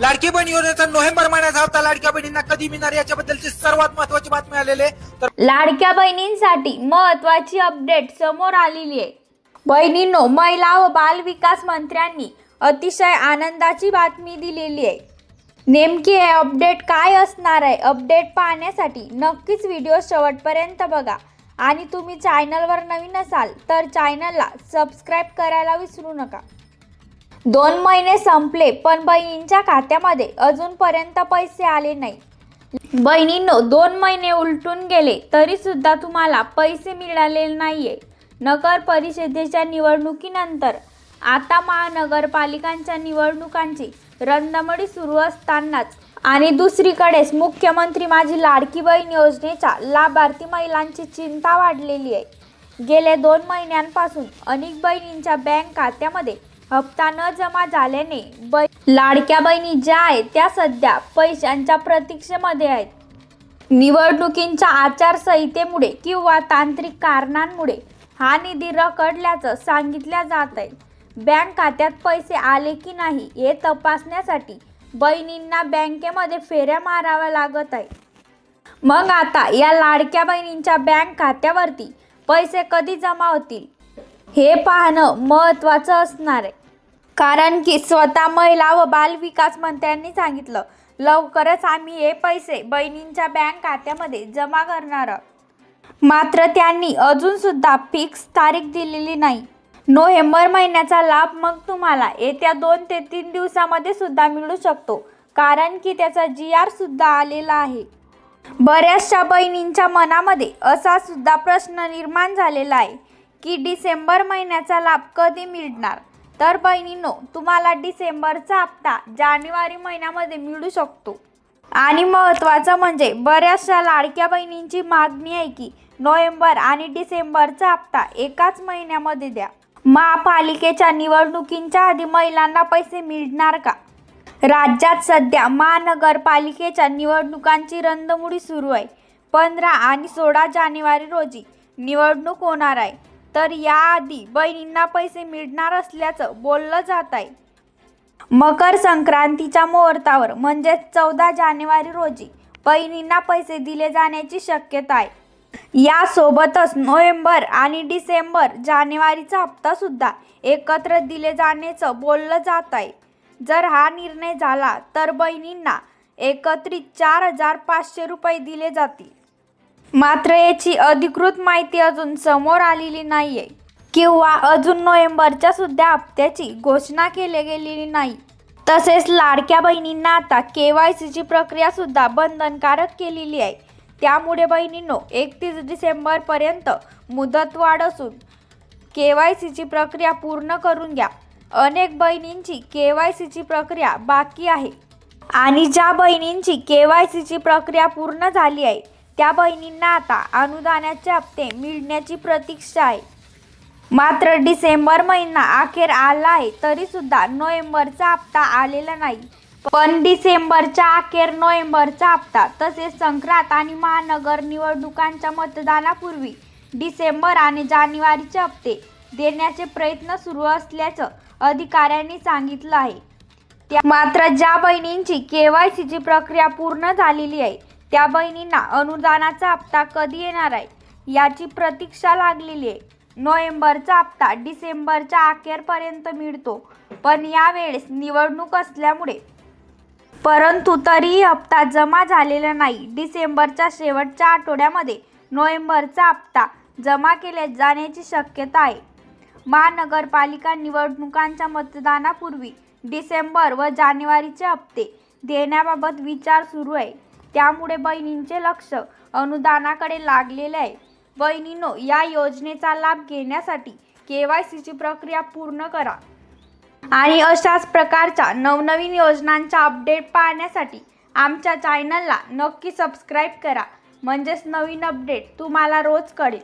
लाडकी बहीण योजनेचा नोव्हेंबर महिन्याचा हप्ता लाडक्या बहिणींना कधी मिळणार याच्याबद्दलची सर्वात महत्वाची बातमी आलेली आहे. तर लाडक्या बहिणींसाठी महत्वाची अपडेट समोर आलेली आहे. बहिणींनो महिला व बाल विकास मंत्र्यांनी अतिशय आनंदाची बातमी दिलेली आहे. नेमकी हे अपडेट काय असणार आहे? अपडेट पाहण्यासाठी नक्कीच व्हिडिओ शेवटपर्यंत बघा. आणि तुम्ही चॅनलवर नवीन असाल तर चॅनलला सबस्क्राईब करायला विसरू नका. दोन महिने संपले पण बहिणींच्या खात्यामध्ये अजूनपर्यंत पैसे आले नाही. बहिणींनो दोन महिने उलटून गेले तरी सुद्धा तुम्हाला पैसे मिळाले नाहीये. नगर परिषदेच्या निवडणुकीनंतर आता महानगरपालिकांच्या निवडणुकांची रंधमडी सुरू असतानाच आणि दुसरीकडेच मुख्यमंत्री माझी लाडकी बहीण योजनेच्या लाभार्थी महिलांची चिंता वाढलेली आहे. गेले दोन महिन्यांपासून अनेक बहिणींच्या बँक खात्यामध्ये हप्ता न जमा झाल्याने बै लाडक्या बहिणी ज्या आहेत त्या सध्या पैशांच्या प्रतीक्षेमध्ये आहेत. निवडणुकींच्या आचारसंहितेमुळे किंवा तांत्रिक कारणांमुळे हा निधी रखडल्याचं सांगितल्या जात आहे. बँक खात्यात पैसे आले की नाही हे तपासण्यासाठी बहिणींना बँकेमध्ये फेऱ्या माराव्या लागत आहे मग आता या लाडक्या बहिणींच्या बँक खात्यावरती पैसे कधी जमा होतील? हे पाहणं महत्त्वाचं असणार आहे. कारण की स्वतः महिला व बाल विकास मंत्र्यांनी सांगितलं लवकरच आम्ही हे पैसे बहिणींच्या बँक खात्यामध्ये जमा करणार आहोत. मात्र त्यांनी अजूनसुद्धा फिक्स तारीख दिलेली नाही. नोव्हेंबर महिन्याचा लाभ मग तुम्हाला येत्या दोन ते तीन दिवसामध्ये सुद्धा मिळू शकतो कारण की त्याचा जी आर सुद्धा आलेला आहे. बऱ्याचशा बहिणींच्या मनामध्ये असा सुद्धा प्रश्न निर्माण झालेला आहे. की डिसेंबर महिन्याचा लाभ कधी मिळणार? तर बहिणींनो तुम्हाला डिसेंबरचा हप्ता जानेवारी महिन्यामध्ये मिळू शकतो. आणि महत्त्वाचं म्हणजे बऱ्याचशा लाडक्या बहिणींची मागणी आहे की नोव्हेंबर आणि डिसेंबरचा हप्ता एकाच महिन्यामध्ये द्या. महापालिकेच्या निवडणुकींच्या आधी महिलांना पैसे मिळणार का? राज्यात सध्या महानगरपालिकेच्या निवडणुकांची रंधमुडी सुरू आहे. पंधरा आणि सोळा जानेवारी रोजी निवडणूक होणार आहे. तर याआधी बहिणींना पैसे मिळणार असल्याचं बोललं जात आहे मकर संक्रांतीच्या मुहूर्तावर म्हणजेच चौदा जानेवारी रोजी बहिणींना पैसे दिले जाण्याची शक्यता आहे. यासोबतच नोव्हेंबर आणि डिसेंबर जानेवारीचा हप्ता सुद्धा एकत्र दिले जाण्याचं बोललं जात आहे जर हा निर्णय झाला तर बहिणींना एकत्रित चार हजार पाचशे रुपये दिले जातील. मात्र याची अधिकृत माहिती अजून समोर आलेली नाहीये. किंवा अजून नोव्हेंबरच्या सुद्धा हप्त्याची घोषणा केली गेलेली नाही. तसेच लाडक्या बहिणींना आता के वाय सीची प्रक्रिया सुद्धा बंधनकारक केलेली आहे. त्यामुळे बहिणींनो एकतीस डिसेंबरपर्यंत मुदतवाढ असून के वाय सीची प्रक्रिया पूर्ण करून घ्या. अनेक बहिणींची के वाय सीची प्रक्रिया बाकी आहे. आणि ज्या बहिणींची के वाय सीची प्रक्रिया पूर्ण झाली आहे त्या बहिणींना आता अनुदानाचे हप्ते मिळण्याची प्रतीक्षा आहे. मात्र डिसेंबर महिना अखेर आला आहे तरी सुद्धा नोव्हेंबरचा हप्ता आलेला नाही. पण डिसेंबरच्या अखेर नोव्हेंबरचा हप्ता तसेच संक्रांत आणि महानगर निवडणुकांच्या मतदानापूर्वी डिसेंबर आणि जानेवारीचे हप्ते देण्याचे प्रयत्न सुरू असल्याचं अधिकाऱ्यांनी सांगितलं आहे. त्या मात्र ज्या बहिणींची के वाय सीची प्रक्रिया पूर्ण झालेली आहे त्या बहिणींना अनुदानाचा हप्ता कधी येणार आहे? याची प्रतीक्षा लागलेली आहे. नोव्हेंबरचा हप्ता डिसेंबरच्या अखेरपर्यंत मिळतो. पण यावेळेस निवडणूक असल्यामुळे. परंतु तरीही हप्ता जमा झालेला नाही. डिसेंबरच्या शेवटच्या आठवड्यामध्ये नोव्हेंबरचा हप्ता जमा केले जाण्याची शक्यता आहे. महानगरपालिका निवडणुकांच्या मतदानापूर्वी डिसेंबर व जानेवारीचे हप्ते देण्याबाबत विचार सुरू आहे. त्यामुळे बहिणींचे लक्ष अनुदानाकडे लागलेले आहे. बहिणींनो या योजनेचा लाभ घेण्यासाठी के वाय सीची प्रक्रिया पूर्ण करा. आणि अशाच प्रकारच्या नवनवीन योजनांच्या अपडेट पाहण्यासाठी आमच्या चॅनलला नक्की सबस्क्राईब करा. म्हणजेच नवीन अपडेट तुम्हाला रोज कळेल.